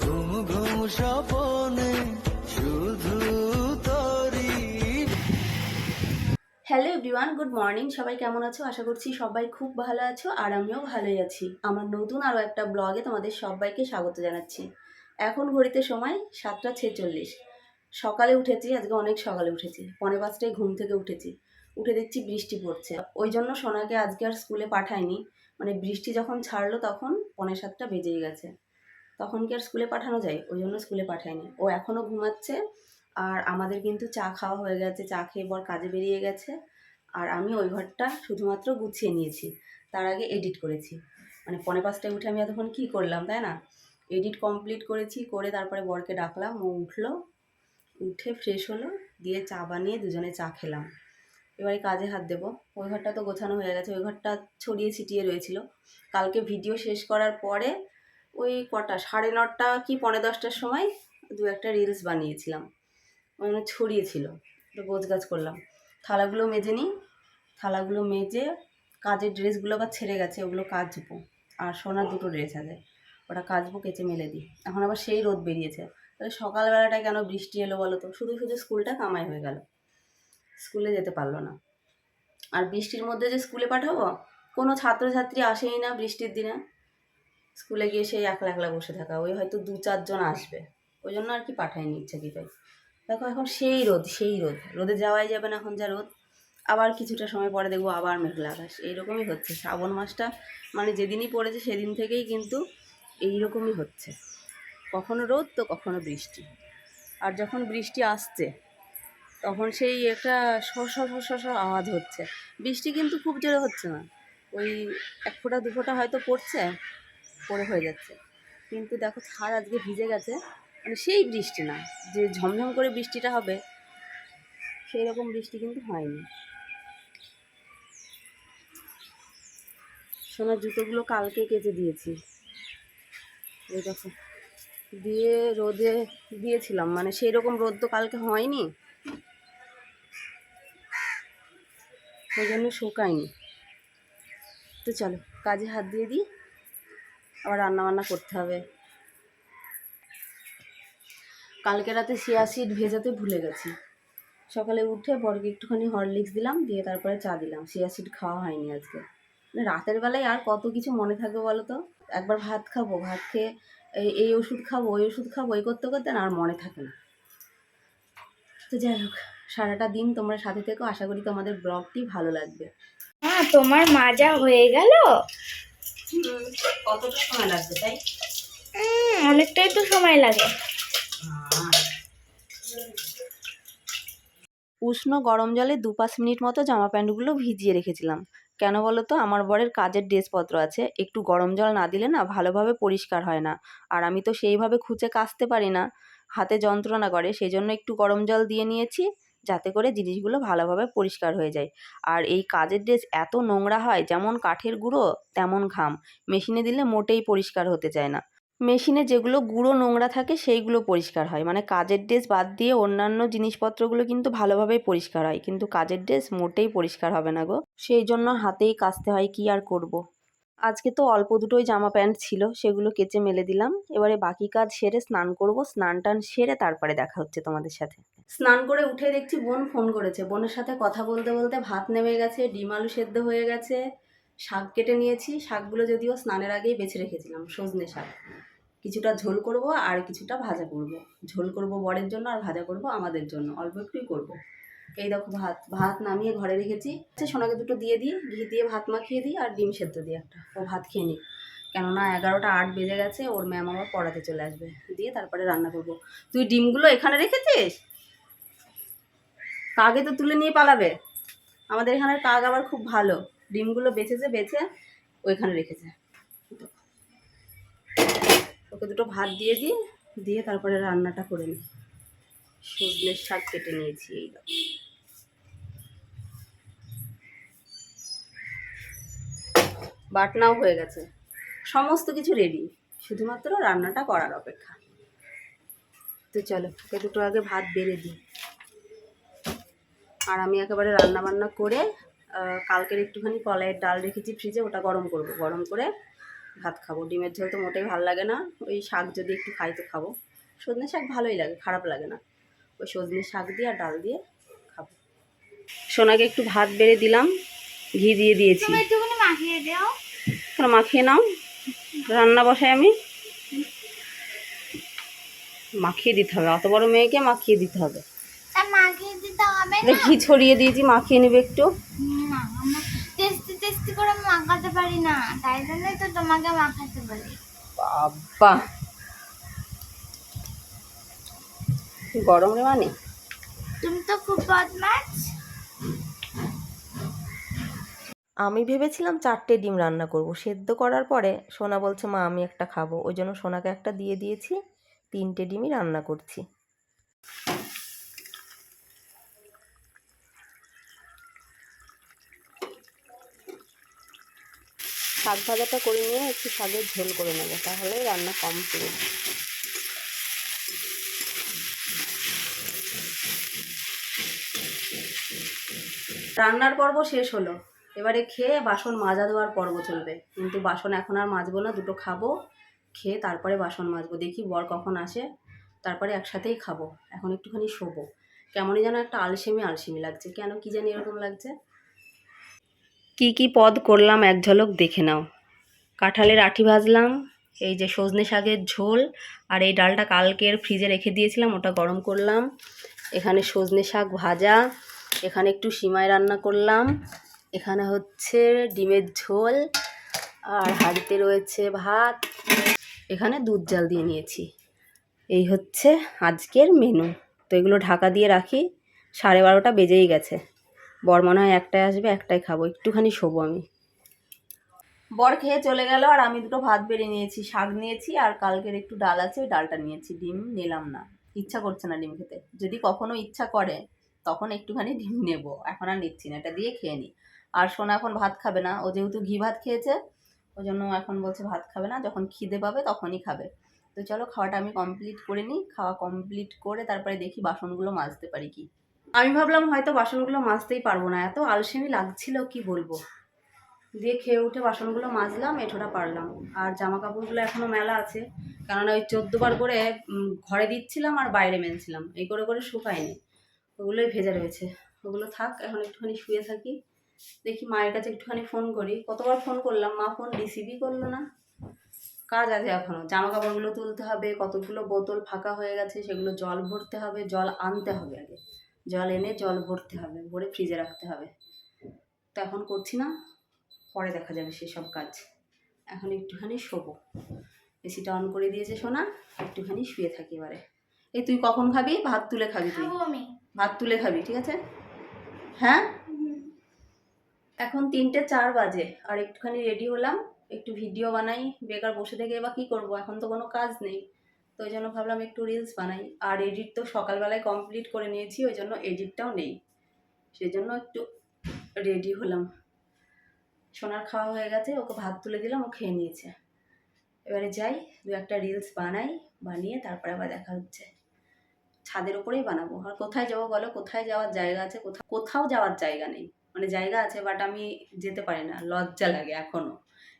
ঘুম ঘুম স্বপনে শুধু হ্যালো এভরিওয়ান গুড মর্নিং সবাই কেমন আছো? আশা করছি সবাই খুব ভালো আছো আর আমিও ভালোই আছি। আমার নতুন আরও একটা ব্লগে তোমাদের সবাইকে স্বাগত জানাচ্ছি। এখন ঘড়িতে সময় সাতটা ছেচল্লিশ। সকালে উঠেছি, আজকে অনেক সকালে উঠেছি। পনেরো পাঁচটায় ঘুম থেকে উঠেছি। উঠে দেখছি বৃষ্টি পড়ছে। ওই জন্য সোনাকে আজকে আর স্কুলে পাঠায়নি মানে বৃষ্টি যখন ছাড়লো তখন পনেরো সাতটা বেজেই গেছে। তখন কি আর স্কুলে পাঠানো যায়? ওই জন্য স্কুলে পাঠায়নি। ও এখনও ঘুমাচ্ছে আর আমাদের কিন্তু চা খাওয়া হয়ে গেছে, চা খেয়ে বর কাজে বেরিয়ে গেছে। আর আমি ওই ঘরটা শুধুমাত্র গুছিয়ে নিয়েছি। তার আগে এডিট করেছি। মানে পনে পাঁচটায় উঠে আমি এতক্ষণ কী করলাম, তাই না? এডিট কমপ্লিট করেছি, করে তারপরে বরকে ডাকলাম। ও উঠল, উঠে ফ্রেশ হলো, দিয়ে চা বানিয়ে দুজনে চা খেলাম। এবারে কাজে হাত দেবো। ওই ঘরটা তো গোছানো হয়ে গেছে। ওই ঘরটা ছড়িয়ে ছিটিয়ে রয়েছিল। কালকে ভিডিও শেষ করার পরে ওই কটা, সাড়ে নটা কি পনেরো দশটার সময় দু একটা রিলস বানিয়েছিলাম। মানে ছড়িয়েছিল গোছ গাছ করলাম। থালাগুলো মেজে নিই, থালাগুলো মেজে কাজের ড্রেসগুলো আবার ছেড়ে গেছে, ওগুলো কাচবো। আর সোনার দুটো ড্রেস আছে, ওটা কাচবো, কেচে মেলে দিই। এখন আবার সেই রোদ বেরিয়েছে। তাহলে সকালবেলাটায় কেন বৃষ্টি এলো বলো তো? শুধু শুধু স্কুলটা কামাই হয়ে গেল। স্কুলে যেতে পারল না। আর বৃষ্টির মধ্যে যে স্কুলে পাঠাবো, কোনো ছাত্রছাত্রী আসেই না বৃষ্টির দিনে। স্কুলে গিয়ে সেই একলা একলা বসে থাকা, ওই হয়তো দু চারজন আসবে। ওই জন্য আর কি পাঠায়নি তাই। দেখো এখন সেই রোদ সেই রোদ। রোদে যাওয়াই যাবে না এখন যা রোদ। আবার কিছুটা সময় পরে দেখব আবার মেঘলা আকাশ। এইরকমই হচ্ছে। শ্রাবণ মাসটা মানে যেদিনই পড়েছে সেদিন থেকেই কিন্তু এইরকমই হচ্ছে। কখনো রোদ তো কখনো বৃষ্টি। আর যখন বৃষ্টি আসছে, তখন সেই একটা শস শস আওয়াজ হচ্ছে। বৃষ্টি কিন্তু খুব জোরে হচ্ছে না। ওই এক ফোঁটা, দু ফোঁটা হয়তো পড়ছে পড়ে হয়ে যাচ্ছে। কিন্তু দেখো ছাদ আজকে ভিজে গেছে মানে সেই বৃষ্টি না, যে ঝমঝম করে বৃষ্টিটা হবে সেই রকম বৃষ্টি কিন্তু হয়নি। সোনার জুতোগুলো কালকে কেচে দিয়েছি। এই দেখো, দিয়ে রোদে দিয়েছিলাম মানে সেই রকম রোদ তো কালকে হয়নি। ওই জন্য শুকায়নি। তো চলো, কাজে হাত দিয়ে দিই। আবার রান্না বান্না করতে হবে। কালকে রাতে শিয়া সিড ভেজাতে ভুলে গেছি। সকালে উঠে বরকে একটুখানি হরলিক্স দিলাম, দিয়ে তারপরে চা দিলাম। শিয়া সিড খাওয়া হয়নি আজকে। মানে রাতের বেলায় আর কত কিছু মনে থাকবে বলো তো? একবার ভাত খাব, ভাত খেয়ে এই ওষুধ খাব, ওই ওষুধ খাব, এই করতে করতে আর মনে থাকে না। তো যাই হোক, সারাটা দিন তোমরা সাথে থেকো। আশা করি তোমাদের ব্লগটি ভালো লাগবে। হ্যাঁ তোমার মাজা হয়ে গেল? কতটা সময় লাগবে তাই? অনেকটাই তো সময় লাগে। উষ্ণ গরম জলে দু পাঁচ মিনিট মতো জামা প্যান্টগুলো ভিজিয়ে রেখেছিলাম। কেন বলো তো? আমার বরের কাজের ড্রেসপত্র আছে। একটু গরম জল না দিলে না ভালোভাবে পরিষ্কার হয় না। আর আমি তো সেইভাবে খুঁচে কাচতে পারি না। হাতে যন্ত্রণা করে সেই জন্য একটু গরম জল দিয়ে নিয়েছি। যাতে করে জিনিসগুলো ভালোভাবে পরিষ্কার হয়ে যায়। আর এই কাজের ড্রেস এত নোংরা হয়, যেমন কাঠের গুঁড়ো, তেমন ঘাম। মেশিনে দিলে মোটেই পরিষ্কার হতে চায় না। মেশিনে যেগুলো গুঁড়ো নোংরা থাকে, সেইগুলো পরিষ্কার হয়। মানে কাজের ড্রেস বাদ দিয়ে অন্যান্য জিনিসপত্রগুলো কিন্তু ভালোভাবেই পরিষ্কার হয়। কিন্তু কাজের ড্রেস মোটেই পরিষ্কার হবে না গো। সেই জন্য হাতেই কাচতে হয়, কি আর করব। আজকে তো অল্প দুটোই জামা প্যান্ট ছিল, সেগুলো কেচে মেলে দিলাম। এবারে বাকি কাজ সেরে স্নান করব। স্নান টান সেরে তারপরে দেখা হচ্ছে তোমাদের সাথে। স্নান করে উঠে দেখছি বোন ফোন করেছে। বোনের সাথে কথা বলতে বলতে ভাত নেমে গেছে, ডিম আলু সেদ্ধ হয়ে গেছে, শাক কেটে নিয়েছি। শাকগুলো যদিও স্নানের আগেই বেছে রেখেছিলাম, সজনে শাক। কিছুটা ঝোল করব আর কিছুটা ভাজা করব। ঝোল করব বরের জন্য আর ভাজা করব আমাদের জন্য। অল্প একটুই করব। এই দেখো ভাত ভাত নামিয়ে ঘরে রেখেছি। আচ্ছা সোনাকে দুটো দিয়ে দিই, ঘি দিয়ে ভাত মাখিয়ে দিই, আর ডিম সেদ্ধ দিই একটা। ও ভাত খেয়ে নিই কেননা এগারোটা আট বেজে গেছে, ওর ম্যাম আবার পড়াতে চলে আসবে। দিয়ে তারপরে রান্না করব। তুই ডিমগুলো এখানে রেখেছিস? কাকে তো তুলে নিয়ে পালাবে? আমাদের এখানের কাক আবার খুব ভালো। ডিমগুলো বেছেছে, বেছে ওইখানে রেখেছে। ওকে দুটো ভাত দিয়ে দিই, দিয়ে তারপরে রান্নাটা করে নিই। সজনের শাক কেটে নিয়েছি, এই বাটনাও হয়ে গেছে। সমস্ত কিছু রেডি শুধুমাত্র রান্নাটা করার অপেক্ষা। তো চলো, ওকে দুটো আগে ভাত বেড়ে দিই। আর আমি একেবারে রান্না বান্না করে কালকের একটুখানি কলাইয়ের ডাল রেখেছি ফ্রিজে, ওটা গরম করব। গরম করে ভাত খাব। ডিমের ঝোল তো মোটেই ভালো লাগে না। ওই শাক যদি একটু খাই তো খাব। সজনে শাক ভালোই লাগে, খারাপ লাগে না। ওই সজনে শাক দিয়ে আর ডাল দিয়ে খাব। সোনাকে একটু ভাত বেড়ে দিলাম, ঘি দিয়ে দিয়েছি। একটুখানি তোরা মাখিয়ে নাও। রান্না বসাই আমি। মাখিয়ে দিতে হবে। অত বড় মেয়েকে মাখিয়ে দিতে হবে। ঘি ছড়িয়ে দিয়েছি মাখিয়ে নেবে একটু। টেস্টি টেস্টি করে মাখাতে পারি না। তাই জন্যই তো তোমাকে মাখাতে বলি। বাবা। গরম রে মানে। তুমি তো খুব বদমাস আমি ভেবেছিলাম চারটে ডিম রান্না করব। সেদ্ধ করার পরে সোনা বলছে, মা, আমি একটা খাব। ওই জন্য সোনাকে একটা দিয়ে দিয়েছি, তিনটে ডিমই রান্না করছি। শাক ভাজাটা করে নিয়ে একটু শাকের ঝোল করে নেব তাহলে রান্না কম কমপ্লিট রান্নার পর্ব শেষ হলো। এবারে খেয়ে বাসন মাজা দেওয়ার পর্ব চলবে। কিন্তু বাসন এখন আর মাজবো না, দুটো খাব, খেয়ে তারপরে বাসন মাজবো। দেখি বর কখন আসে, তারপরে একসাথেই খাব। এখন একটুখানি শোবো। কেমনই যেন একটা আলসেমি আলসেমি লাগছে। কেন কি জানি এরকম লাগছে। কি কি পদ করলাম এক ঝলক দেখে নাও। কাঁঠালের আঠি ভাজলাম, এই যে সজনে শাকের ঝোল, আর এই ডালটা কালকের ফ্রিজে রেখে দিয়েছিলাম, ওটা গরম করলাম। এখানে সজনে শাক ভাজা, এখানে একটু সিমাই রান্না করলাম। এখানে হচ্ছে ডিমের ঝোল আর হাঁড়িতে রয়েছে ভাত। এখানে দুধ জাল দিয়ে নিয়েছি। এই হচ্ছে আজকের মেনু তো এগুলো ঢাকা দিয়ে রাখি। সাড়ে বারোটা বেজেই গেছে। বর মনে হয় একটাই আসবে একটাই খাব। একটুখানি শোবো আমি। বর খেয়ে চলে গেল আর আমি দুটো ভাত বেড়ে নিয়েছি। শাক নিয়েছি আর কালকের একটু ডাল আছে, ওই ডালটা নিয়েছি। ডিম নিলাম না। ইচ্ছা করছে না ডিম খেতে। যদি কখনো ইচ্ছা করে, তখন একটুখানি ডিম নেব। এখন আর নিচ্ছি না। এটা দিয়ে খেয়ে নিই আর সোনা এখন ভাত খাবে না। ও যেহেতু ঘি ভাত খেয়েছে, ওই জন্য এখন বলছে ভাত খাবে না। যখন খিদে পাবে তখনই খাবে। তো চলো, খাওয়াটা আমি কমপ্লিট করে নিই। খাওয়া কমপ্লিট করে তারপরে দেখি বাসনগুলো মাজতে পারি কি। আমি ভাবলাম হয়তো বাসনগুলো মাজতেই পারব না। এত আলসেমি লাগছিল, কি বলব? দিয়ে খেয়ে উঠে বাসনগুলো মাজলাম, এঠোটা পারলাম। আর জামা কাপড়গুলো এখনও মেলা আছে। কেননা ওই চোদ্দোবার করে ঘরে দিচ্ছিলাম আর বাইরে মেলছিলাম। এই করে করে শুকায়নি। ওগুলোই ভেজা রয়েছে। ওগুলো থাক, এখন একটুখানি শুয়ে থাকি। দেখি মায়ের কাছে একটুখানি ফোন করি। কতবার ফোন করলাম মা ফোন রিসিভই করল না। কাজ আছে এখনও জামা কাপড়গুলো তুলতে হবে কতগুলো বোতল ফাঁকা হয়ে গেছে সেগুলো জল ভরতে হবে জল আনতে হবে আগে। জল এনে জল ভরতে হবে ভরে ফ্রিজে রাখতে হবে। তো এখন করছি না পরে দেখা যাবে সেসব কাজ। এখন একটুখানি শোবো। এসিটা অন করে দিয়েছে সোনা একটুখানি শুয়ে থাকি এবারে। এই তুই কখন খাবি? ভাত তুলে খাবি তুই? আমি। ভাত তুলে খাবি ঠিক আছে? হ্যাঁ? এখন তিনটে চার বাজে, আর একটুখানি রেডি হলাম, একটু ভিডিও বানাই, বেকার বসে থেকে এবার কী করব? এখন তো কোনো কাজ নেই, তো ওই জন্য ভাবলাম একটু রিলস বানাই। আর এডিট তো সকালবেলায় কমপ্লিট করে নিয়েছি, ওই জন্য এডিটটাও নেই। সেই জন্য একটু রেডি হলাম। সোনার খাওয়া হয়ে গেছে, ওকে ভাত তুলে দিলাম, ও খেয়ে নিয়েছে। এবারে যাই, দু একটা রিলস বানাই, বানিয়ে তারপরে আবার দেখা হচ্ছে। ছাদের ওপরেই বানাবো। আর কোথায় যাব বলো? কোথায় যাওয়ার জায়গা আছে? কোথাও কোথাও যাওয়ার জায়গা নেই। মানে জায়গা আছে বাট আমি যেতে পারি না। লজ্জা লাগে এখনও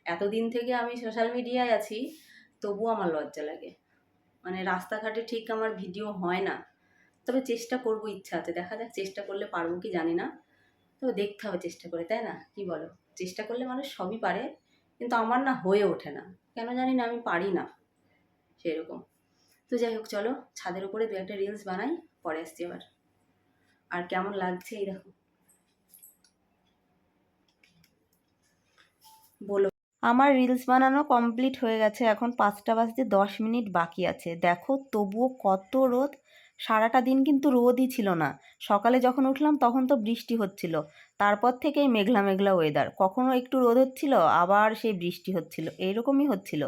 এতদিন থেকে আমি সোশ্যাল মিডিয়ায় আছি তবুও আমার লজ্জা লাগে। মানে রাস্তাঘাটে ঠিক আমার ভিডিও হয় না। তবে চেষ্টা করব, ইচ্ছা আছে। দেখা যাক চেষ্টা করলে পারব কি জানি না। তবে দেখতে হবে চেষ্টা করে, তাই না? কি বলো? চেষ্টা করলে মানুষ সবই পারে, কিন্তু আমার না হয়ে ওঠে না। কেন জানি না, আমি পারি না সেরকম। তো যাই হোক, চলো, ছাদের উপরে দু একটা রিলস বানাই, পরে আসছি এবার আর কেমন লাগছে এই দেখো। বলো। আমার রিলস বানানো কমপ্লিট হয়ে গেছে, এখন পাঁচটা বাজতে দশ মিনিট বাকি আছে। দেখো, তবুও কত রোদ। সারাটা দিন কিন্তু রোদই ছিল না। সকালে যখন উঠলাম তখন তো বৃষ্টি হচ্ছিল। তারপর থেকেই মেঘলা মেঘলা ওয়েদার কখনো একটু রোদ হচ্ছিল, আবার সেই বৃষ্টি হচ্ছিল। এইরকমই হচ্ছিল।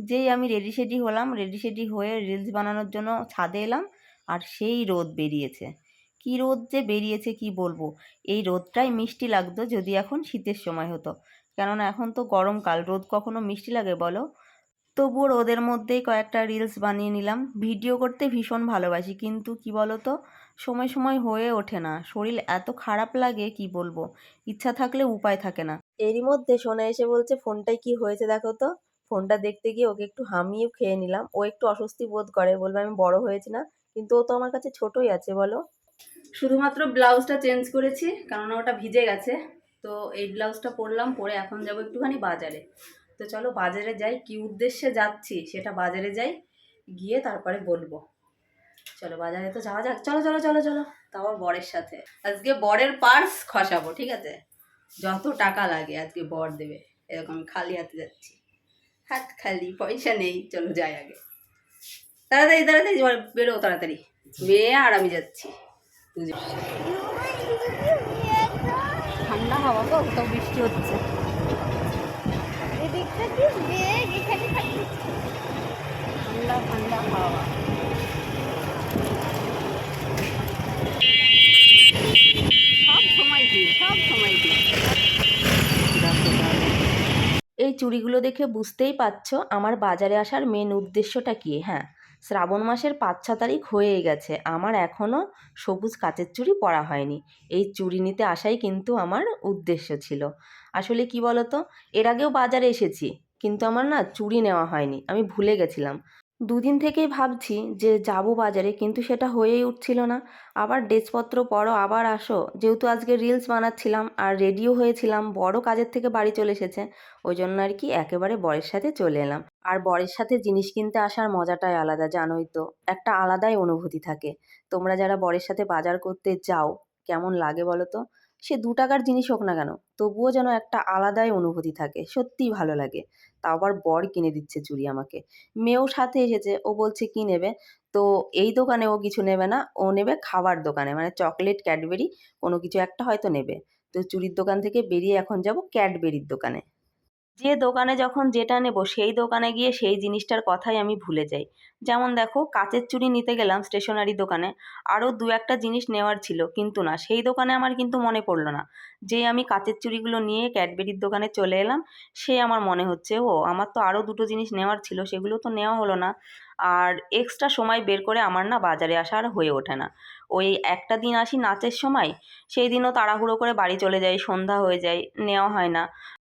যেই আমি রেডি সেডি হলাম রেডি সেডি হয়ে রিলস বানানোর জন্য ছাদে এলাম আর সেই রোদ বেরিয়েছে। কি রোদ যে বেরিয়েছে কি বলব? এই রোদটাই মিষ্টি লাগতো যদি এখন শীতের সময় হতো। কেননা এখন তো গরমকাল রোদ কখনো মিষ্টি লাগে বলো? তবুও রোদের মধ্যেই কয়েকটা রিলস বানিয়ে নিলাম। ভিডিও করতে ভীষণ ভালোবাসি কিন্তু কি বলো তো সময় সময় হয়ে ওঠে না। শরীর এত খারাপ লাগে কি বলব? ইচ্ছা থাকলে উপায় থাকে না। এরই মধ্যে সোনা এসে বলছে ফোনটায় কি হয়েছে দেখো তো? ফোনটা দেখতে গিয়ে ওকে একটু হামিয়ে খেয়ে নিলাম। ও একটু অস্বস্তি বোধ করে বলবে আমি বড় হয়েছি না কিন্তু ও তো আমার কাছে ছোটই আছে বলো? শুধুমাত্র ব্লাউজটা চেঞ্জ করেছি কেননা ওটা ভিজে গেছে। তো এই ব্লাউজটা পরলাম, পরে এখন যাব একটুখানি বাজারে। তো চলো বাজারে যাই, কি উদ্দেশ্যে যাচ্ছি সেটা বাজারে যাই, গিয়ে তারপরে বলব। চলো বাজারে তো যাওয়া যাক। চলো চলো চলো চলো, তাও বরের সাথে। আজকে বরের পার্স খসাবো, ঠিক আছে? যত টাকা লাগে আজকে বর দেবে, এরকম খালি হাতে যাচ্ছি। হাত খালি, পয়সা নেই, চলো যাই আগে। তাড়াতাড়ি তাড়াতাড়ি, বেরো তাড়াতাড়ি। মেয়ে আর আমি যাচ্ছি। হাওয়া তো বৃষ্টি হচ্ছে। ঠান্ডা ঠান্ডা হাওয়া। এই চুড়িগুলো দেখে বুঝতেই পারছ আমার বাজারে আসার মেন উদ্দেশ্যটা কি হ্যাঁ। শ্রাবণ মাসের পাঁচ ছ তারিখ হয়েই গেছে। আমার এখনও সবুজ কাচের চুড়ি পরা হয়নি। এই চুড়ি নিতে আসাই কিন্তু আমার উদ্দেশ্য ছিল। আসলে কি বলতো? এর আগেও বাজারে এসেছি, কিন্তু আমার না চুড়ি নেওয়া হয়নি। আমি ভুলে গেছিলাম। দুদিন থেকেই ভাবছি যে যাব বাজারে, কিন্তু সেটা হয়েই উঠছিল না। আবার ড্রেসপত্র পরো, আবার আসো। যেহেতু আজকে রিলস বানাচ্ছিলাম আর রেডিও হয়েছিলাম, বড় কাজের থেকে বাড়ি চলে এসেছে। ওই জন্য আর কি একেবারে বরের সাথে চলে এলাম। আর বরের সাথে জিনিস কিনতে আসার মজাটাই আলাদা, জানোই তো। একটা আলাদাই অনুভূতি থাকে। তোমরা যারা বরের সাথে বাজার করতে যাও, কেমন লাগে বলো তো? সে দু টাকার জিনিস হোক না কেন, তবুও যেন একটা আলাদাই অনুভূতি থাকে। সত্যিই ভালো লাগে। তাও আবার বর কিনে দিচ্ছে চুড়ি আমাকে। মেয়েও সাথে এসেছে, ও বলছে, কি নেবে? তো এই দোকানে ও কিছু নেবে না, ও নেবে খাবার দোকানে মানে চকলেট, ক্যাডবেরি, কোনো কিছু একটা হয়তো নেবে। তো চুড়ির দোকান থেকে বেরিয়ে এখন যাব ক্যাডবেরির দোকানে। যে দোকানে যখন যেটা নেব, সেই দোকানে গিয়ে সেই জিনিসটার কথাই আমি ভুলে যাই। যেমন দেখো, কাচের চুড়ি নিতে গেলাম স্টেশনারি দোকানে, আরও দু একটা জিনিস নেওয়ার ছিল, কিন্তু না, সেই দোকানে আমার কিন্তু মনে পড়ল না। যে আমি কাচের চুড়িগুলো নিয়ে ক্যাডবেরির দোকানে চলে এলাম, সে আমার মনে হচ্ছে, ও, আমার তো আরও দুটো জিনিস নেওয়ার ছিল, সেগুলো তো নেওয়া হলো না। আর এক্সট্রা সময় বের করে আমার না বাজারে আসা আর হয়ে ওঠে না। ওই একটা দিন আসি নাচের সময়, সেই দিনও তাড়াহুড়ো করে বাড়ি চলে যাই, সন্ধ্যা হয়ে যায়, নেওয়া হয় না।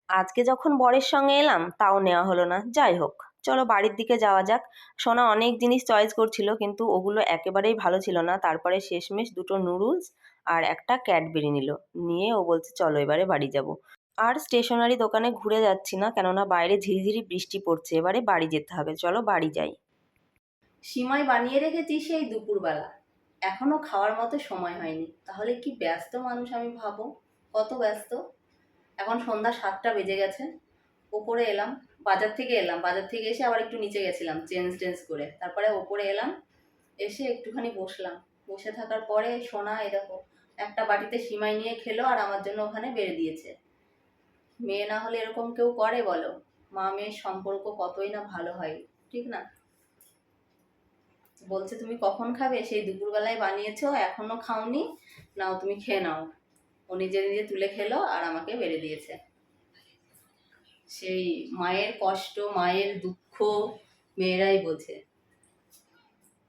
আজকে যখন বরের সঙ্গে এলাম, তাও নেওয়া হলো না। যাই হোক, চলো বাড়ির দিকে যাওয়া যাক। সোনা অনেক জিনিস চয়েস করছিল, কিন্তু ওগুলো একেবারেই ভালো ছিল না। তারপরে শেষমেশ দুটো নুডলস আর একটা ক্যাডবেরি নিল। নিয়ে ও বলছে, চলো এবারে বাড়ি যাব। আর স্টেশনারি দোকানে ঘুরে যাচ্ছি না, কেননা বাইরে ঝিরিঝিরি বৃষ্টি পড়ছে। এবারে বাড়ি যেতে হবে। চলো বাড়ি যাই। সিমাই বানিয়ে রেখেছি সেই দুপুরবেলা। এখনও খাওয়ার মতো সময় হয়নি। তাহলে কি ব্যস্ত মানুষ আমি ভাবো? কত ব্যস্ত? এখন সন্ধ্যা সাতটা বেজে গেছে। ওপরে এলাম, বাজার থেকে এলাম। বাজার থেকে এসে আবার একটু নিচে গেছিলাম, চেঞ্জ টেঞ্জ করে। তারপরে ওপরে এলাম, এসে একটুখানি বসলাম। বসে থাকার পরে সোনা দেখো, একটা বাটিতে সিমাই নিয়ে খেলো আর আমার জন্য ওখানে বেড়ে দিয়েছে। মেয়ে না হলে এরকম কেউ করে বলো? মা মেয়ের সম্পর্ক কতই না ভালো হয়, ঠিক না? বলছে, তুমি কখন খাবে? সেই দুপুরবেলায় বানিয়েছো, এখনও খাওনি? নাও, তুমি খেয়ে নাও। ও নিজে নিজে তুলে খেলো আর আমাকে বেড়ে দিয়েছে। সেই মায়ের কষ্ট, মায়ের দুঃখ মেয়েরাই বোঝে।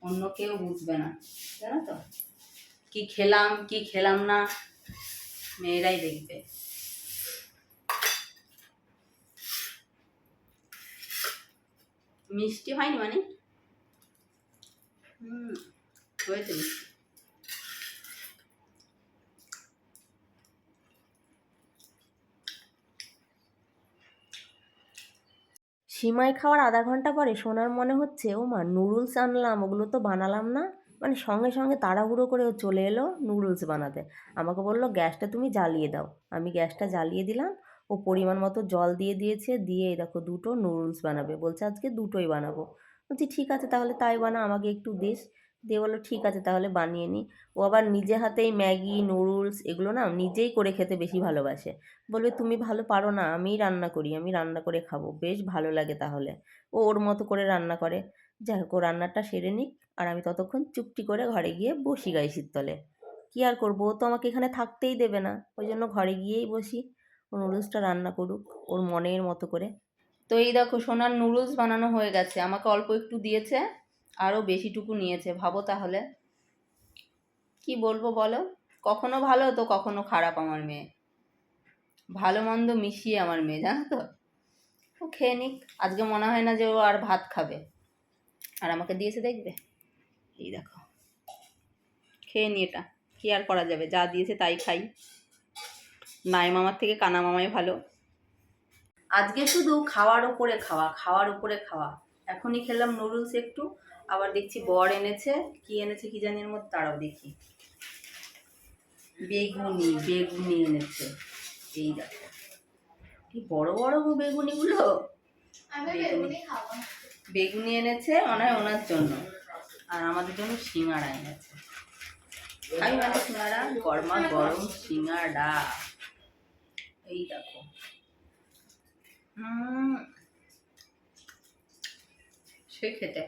অন্য কেউ বুঝবে না, জানো তো? কি খেলাম কি খেলাম না, মেয়েরাই দেখবে। মিষ্টি হয়নি মানে? হুম, হয়েছে মিষ্টি। সিমাই খাওয়ার আধা ঘণ্টা পরে সোনার মনে হচ্ছে, ও মা, নুডলস আনলাম, ওগুলো তো বানালাম না। মানে সঙ্গে সঙ্গে তাড়াহুড়ো করে ও চলে এলো নুডলস বানাতে। আমাকে বলল, গ্যাসটা তুমি জ্বালিয়ে দাও। আমি গ্যাসটা জ্বালিয়ে দিলাম, ও পরিমাণ মতো জল দিয়ে দিয়েছে, দিয়ে দেখো দুটো নুডলস বানাবে। বলছে, আজকে দুটোই বানাবো। বলছি, ঠিক আছে, তাহলে তাই বানা, আমাকে একটু দিস। দিয়ে বলল ঠিক আছে তাহলে বানিয়ে নিই। ও আবার নিজে হাতেই ম্যাগি নুডলস এগুলো না নিজেই করে খেতে বেশি ভালোবাসে। বলবে তুমি ভালো পারো না আমিই রান্না করি আমি রান্না করে খাব বেশ ভালো লাগে তাহলে। ও ওর মতো করে রান্না করে। যাই হোক ও রান্নাটা সেরে নিক আর আমি ততক্ষণ চুপটি করে ঘরে গিয়ে বসি গাই তলে কী আর করব? ও তো আমাকে এখানে থাকতেই দেবে না ওই জন্য ঘরে গিয়েই বসি। ও নুডলসটা রান্না করুক ওর মনের মতো করে। তো এই দেখো সোনার নুডলস বানানো হয়ে গেছে। আমাকে অল্প একটু দিয়েছে। আরও বেশিটুকু নিয়েছে, ভাবো তাহলে। কি বলব বলো? কখনো ভালো তো কখনো খারাপ আমার মেয়ে। ভালো মন্দ মিশিয়ে আমার মেয়ে, জানো তো? ও খেয়ে নিক। আজকে মনে হয় না যে ও আর ভাত খাবে। আর আমাকে দিয়েছে দেখবে? এই দেখো। খেয়ে নি এটা। কি আর করা যাবে? যা দিয়েছে তাই খাই। নাই মামার থেকে কানা মামাই ভালো। আজকে শুধু খাওয়ার উপরে খাওয়া, খাওয়ার উপরে খাওয়া। এখনই খেলাম নুডলস একটু। আবার দেখছি বর এনেছে কি এনেছে কি জানি এর মধ্যে তারাও দেখি। বেগুনি বেগুনি এনেছে। এই দেখো। কি বড় বড় গো বেগুনিগুলো? বেগুনি। এনেছে মনে হয় ওনার জন্য। আর আমাদের জন্য সিঙ্গাড়া এনেছে। খাই মানে সিঙ্গাড়া গরমা গরম সিঙ্গাড়া এই দেখো। হুম। সে খেতে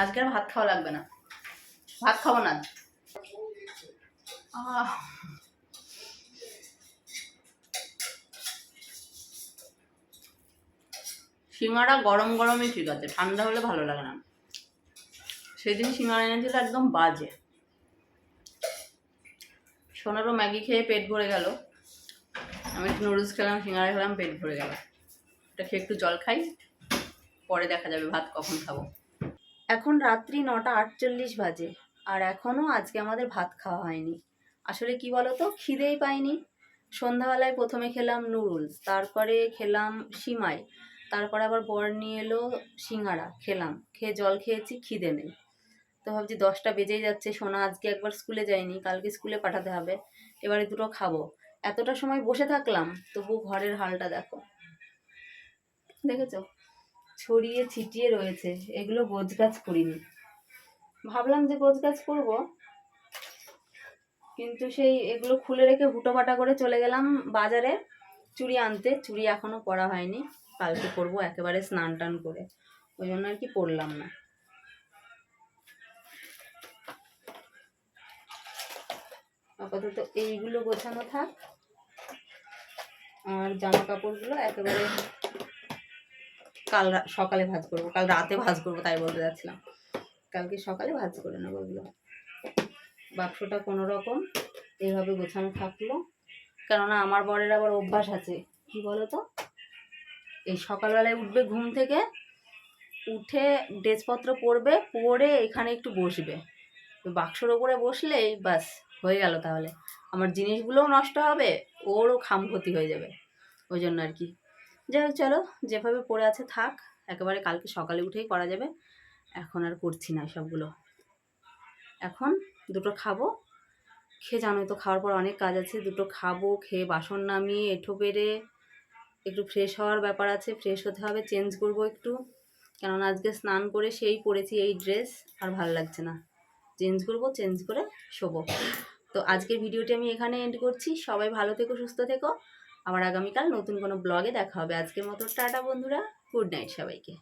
আজকে আর ভাত খাওয়া লাগবে না। ভাত খাব না। সিঙ্গাড়া গরম গরমই ঠিক আছে, ঠান্ডা হলে ভালো লাগে না। সেদিন সিঙ্গাড়া এনেছিল একদম বাজে। সোনারও ম্যাগি খেয়ে পেট ভরে গেল। আমি একটু নুডলস খেলাম সিঙ্গাড়া খেলাম, পেট ভরে গেল। এটা খেয়ে একটু জল খাই, পরে দেখা যাবে ভাত কখন খাব। এখন রাত্রি নটা আটচল্লিশ বাজে। আর এখনও আজকে আমাদের ভাত খাওয়া হয়নি। আসলে কি বলতো? খিদেই পাইনি। সন্ধ্যাবেলায় প্রথমে খেলাম নুডলস তারপরে খেলাম সিমাই, তারপরে আবার বর নিয়ে এলো সিঙ্গাড়া খেলাম। খেয়ে জল খেয়েছি, খিদে নেই। তো ভাবছি দশটা বেজেই যাচ্ছে, সোনা আজকে একবার স্কুলে যায়নি, কালকে স্কুলে পাঠাতে হবে, এবারে দুটো খাব। এতটা সময় বসে থাকলাম তবু ঘরের হালটা দেখো। দেখেছ? ছড়িয়ে ছিটিয়ে রয়েছে। এগুলো গোছগাছ করিনি। ভাবলাম যে গোছগাছ করব। কিন্তু সেই এগুলো খুলে রেখে হুটোপাটা করে চলে গেলাম বাজারে চুড়ি আনতে। চুড়ি এখনও পরা হয়নি। কালকে পরবো একেবারে স্নান টান করে। ওই জন্য আর কি পরলাম না। আপাতত এইগুলো গোছানো থাক। আর জামা কাপড়গুলো একেবারে কাল সকালে ভাজ করব, কাল রাতে ভাজ করব, তাই বলতে যাচ্ছিলাম। কালকে সকালে ভাজ করে নেব ওগুলো বাক্সটা কোনো রকম এইভাবে গোছানো থাকল। কেননা আমার বরের আবার অভ্যাস আছে। কি বলো তো এই সকালবেলায় উঠবে ঘুম থেকে, উঠে ড্রেসপত্র পরবে, পরে এখানে একটু বসবে। বাক্সর ওপরে বসলেই বাস হয়ে গেল তাহলে। আমার জিনিসগুলোও নষ্ট হবে, ওরও খাম ক্ষতি হয়ে যাবে। ওই জন্য আর কি। যাই হোক, চলো, যেভাবে পড়ে আছে থাক। একেবারে কালকে সকালে উঠেই করা যাবে। এখন আর করছি না সবগুলো এখন দুটো খাব। খেয়ে জানোই তো, খাওয়ার পর অনেক কাজ আছে। দুটো খাব, খেয়ে বাসন নামিয়ে, এঁঠো পেরে একটু ফ্রেশ হওয়ার ব্যাপার আছে। ফ্রেশ হতে হবে চেঞ্জ করব একটু। কেননা আজকে স্নান করে সেই পরেছি এই ড্রেস আর ভালো লাগছে না। চেঞ্জ করব চেঞ্জ করে শোবো। তো আজকের ভিডিওটি আমি এখানে এন্ড করছি। সবাই ভালো থেকো, সুস্থ থেকো। আবার আগামীকাল নতুন কোনো ব্লগে দেখা হবে। আজকের মতো টাটা বন্ধুরা। গুড নাইট সবাইকে।